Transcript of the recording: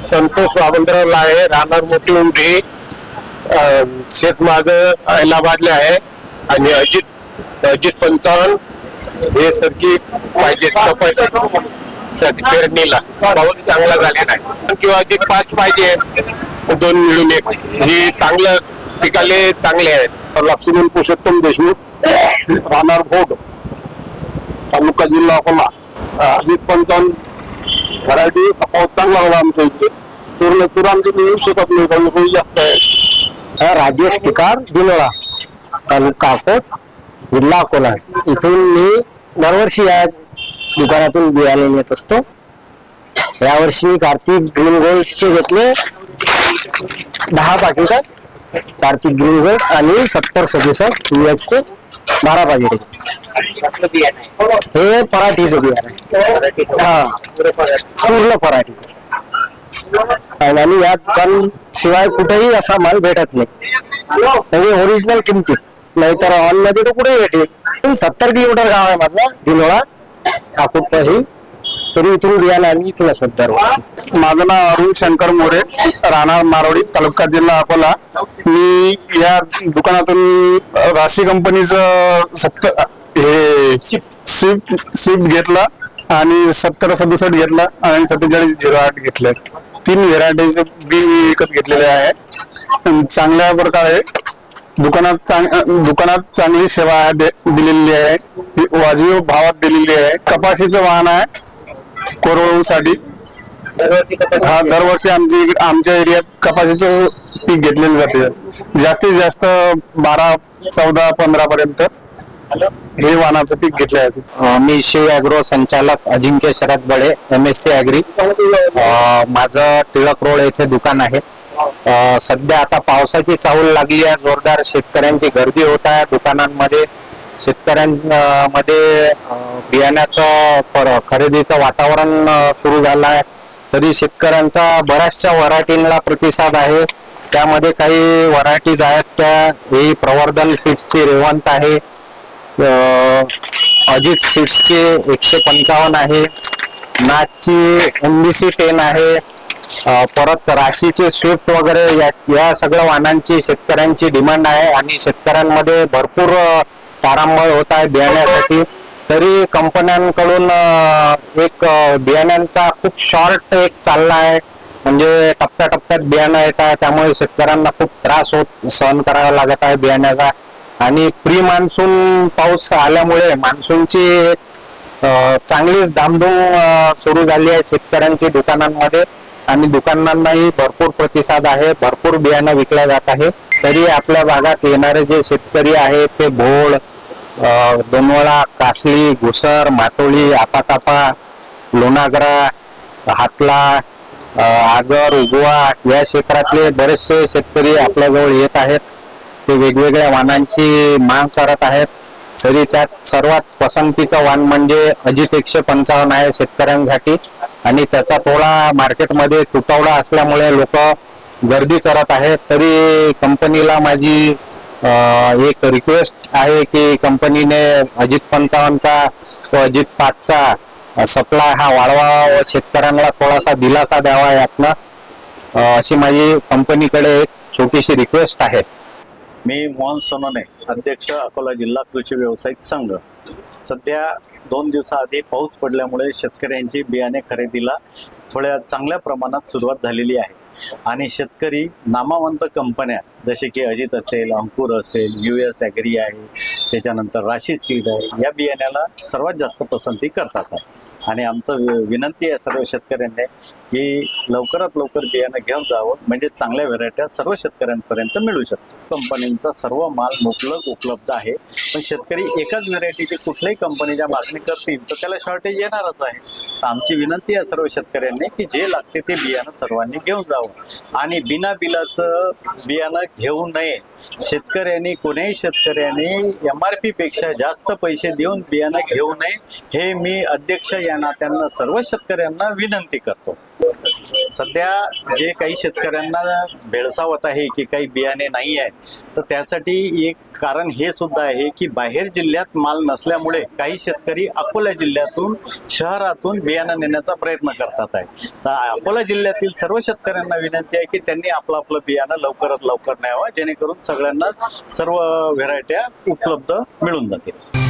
संतोष वामनराव लाहे राहणार मोठी उंडी शेत माझं अहलाबादले आहे आणि अजित अजित पंचावन्न हे सरकी पाहिजे कपाशी साठी पेरणीला पाऊस चांगला झालेला आहे किंवा अजित पाच पाहिजे दोन मिळून एक हे चांगलं पिकाले चांगले आहेत लक्ष्मण पुरुषोत्तम देशमुख राहणार भोग आमचा जिल्हा अकोला अं, अजित पंचावन्न व्हरायटी पाऊस चांगला होला आमच्या इथे. तुरला तुर आमची मिळू शकत नाही कारण काही जास्त आहे. राजेश टिकार दिनोळा तालुका अकोट जिल्हा अकोला. इथून मी दरवर्षी या दुकानातून बियाणे नेत असतो. यावर्षी मी कार्तिक ग्रीन गोल्डचे घेतले. दहा पाकिट. कार्तिक ग्रीन गोल्ड आणि सत्तर सदुसष्ट चे बारा पाकिट हे पराठीचं बियाणे हा. पूर्ण पराठीचं आणि या दुकान शिवाय कुठेही असा माल भेटत नाही. म्हणजे ओरिजिनल किमतीत. नाहीतर ऑनमध्ये तर कुठेही भेटेल. सत्तर किलोमीटर गाव आहे माझा दिनोळा काकुटपाशी तरी इथून रियाला आणि इथूनच मतदार माझं नाव अरुण शंकर मोरे राहणार मारवडी तालुका जिल्हा अकोला. मी या दुकानातून राशी कंपनीचं सत्त हे स्विफ्ट स्विफ्ट घेतला आणि सत्तर सदुसष्ट घेतला आणि सत्तेचाळीस झिरो आठ घेतले. तीन व्हेरायटीचे बी विकत घेतलेले आहे. चांगल्या प्रकारे दुकानात चांग दुकानात चांगली सेवा दे- दिलेली आहे. वाजवी भावात दिलेली आहे. कपाशीचं वाहन आहे. कोरवसाठी हा दरवर्षी आमची आमच्या एरियात कपाशीचं पीक घेतलेलं जाते. जास्तीत जास्त बारा चौदा पंधरा पर्यंत हे वाहनाचं पीक घेतले आहे अं, मी शिव अॅग्रो संचालक Ajinkya Sharad Bade M S C agri um, माझं टिळक रोड येथे दुकान आहे. अं, सध्या आता पावसाची चाहूल लागली आहे. जोरदार शेतकऱ्यांची गर्दी होत आहे दुकानांमध्ये. शेतकऱ्यांमध्ये अं, बियाण्याचं पर- खरेदीचं वातावरण सुरू झालं आहे तरी शेतकऱ्यांचा बऱ्याचशा व्हरायटींना प्रतिसाद आहे. त्यामध्ये काही व्हरायटीज आहेत त्या ही प्रवर्धन सीड्सची रेवंत आहे. अजित सीट्सची एकशे पंचावन्न आहे. नाचची सी टेन आहे. परत राशीचे स्विफ्ट वगैरे या या सगळ्या वाहनांची शेतकऱ्यांची डिमांड आहे. आणि शेतकऱ्यांमध्ये भरपूर तारांबळ होत आहे बियाण्यासाठी. तरी कंपन्यांकडून एक बियाण्यांचा खूप शॉर्ट एक चालला आहे. म्हणजे टप्प्याटप्प्यात बियाणं येत आहे त्यामुळे शेतकऱ्यांना खूप त्रास होत सहन करावा लागत आहे बियाण्याचा. आणि प्री मान्सून पाऊस आल्यामुळे मान्सूनची चांगलीच धामधूम सुरू झाली आहे शेतकऱ्यांची दुकानांमध्ये. आणि दुकानांनाही भरपूर प्रतिसाद आहे. भरपूर बियाणं विकल्या जात आहे. तरी आपल्या भागात येणारे जे शेतकरी आहेत ते भोळ दोनवळा कासली घुसर मातोळी आपातापा लोणागरा हातला आगर उगवा या क्षेत्रातले बरेचसे शेतकरी आपल्याजवळ येत आहेत. ते वेगवेगळ्या वाणांची मांग करत आहेत. तरी त्यात सर्वात पसंतीचं वाण म्हणजे अजित एकशे पंचावन्न आहे शेतकऱ्यांसाठी. आणि त्याचा थोडा मार्केटमध्ये तुटवडा असल्यामुळे लोक गर्दी करत आहेत. तरी कंपनीला माझी एक रिक्वेस्ट आहे की कंपनीने अजित पंचावन्नचा व अजित पाचचा सप्लाय हा वाढवा व शेतकऱ्यांना थोडासा दिलासा द्यावा यातनं. अशी माझी कंपनीकडे एक छोटीशी रिक्वेस्ट आहे. मी मोहन सोनोने अध्यक्ष अकोला जिल्हा कृषी व्यावसायिक संघ. सध्या दोन दिवसाआधी पाऊस पडल्यामुळे शेतकऱ्यांची बियाणे खरेदीला थोड्या चांगल्या प्रमाणात सुरुवात झालेली आहे. आणि शेतकरी नामावंत कंपन्या जसे की अजित असेल अंकुर असेल यू एस ॲग्री आहे त्याच्यानंतर राशी सीड आहे या बियाण्याला सर्वात जास्त पसंती करतात. आणि आमचं विनंती आहे सर्व शेतकऱ्यांना की लवकरात लवकर बियाणं घेऊन जावं म्हणजे चांगल्या व्हेरायट्या सर्व शेतकऱ्यांपर्यंत मिळू शकतो. कंपनींचा सर्व माल मुबलक उपलब्ध आहे पण शेतकरी एकाच व्हेरायटीची कुठल्याही कंपनीच्या मागणी करतील तर त्याला शॉर्टेज येणारच आहे. आमची विनंती आहे सर्व शेतकऱ्यांनी की जे लागते ते बियाणं सर्वांनी घेऊन जावं. आणि बिना बिलाचं बियाणं घेऊ नये. शेतकऱ्यांनी कोणीही शेतकऱ्यांनी एम आर पी पेक्षा जास्त पैसे देऊन बियाणं घेऊ नये हे मी अध्यक्ष या नात्यांना सर्व शेतकऱ्यांना विनंती करतो. सध्या जे काही शेतकऱ्यांना भेळसावत आहे की काही बियाणे नाही आहेत तर त्यासाठी एक कारण हे सुद्धा आहे की बाहेर जिल्ह्यात माल नसल्यामुळे काही शेतकरी अकोला जिल्ह्यातून शहरातून बियाणं नेण्याचा प्रयत्न करतात आहे तर अकोला जिल्ह्यातील सर्व शेतकऱ्यांना विनंती आहे की त्यांनी आपलं आपलं बियाणं लवकरात लवकर न्यावं जेणेकरून सगळ्यांना सर्व व्हेरायट्या उपलब्ध मिळून जातील.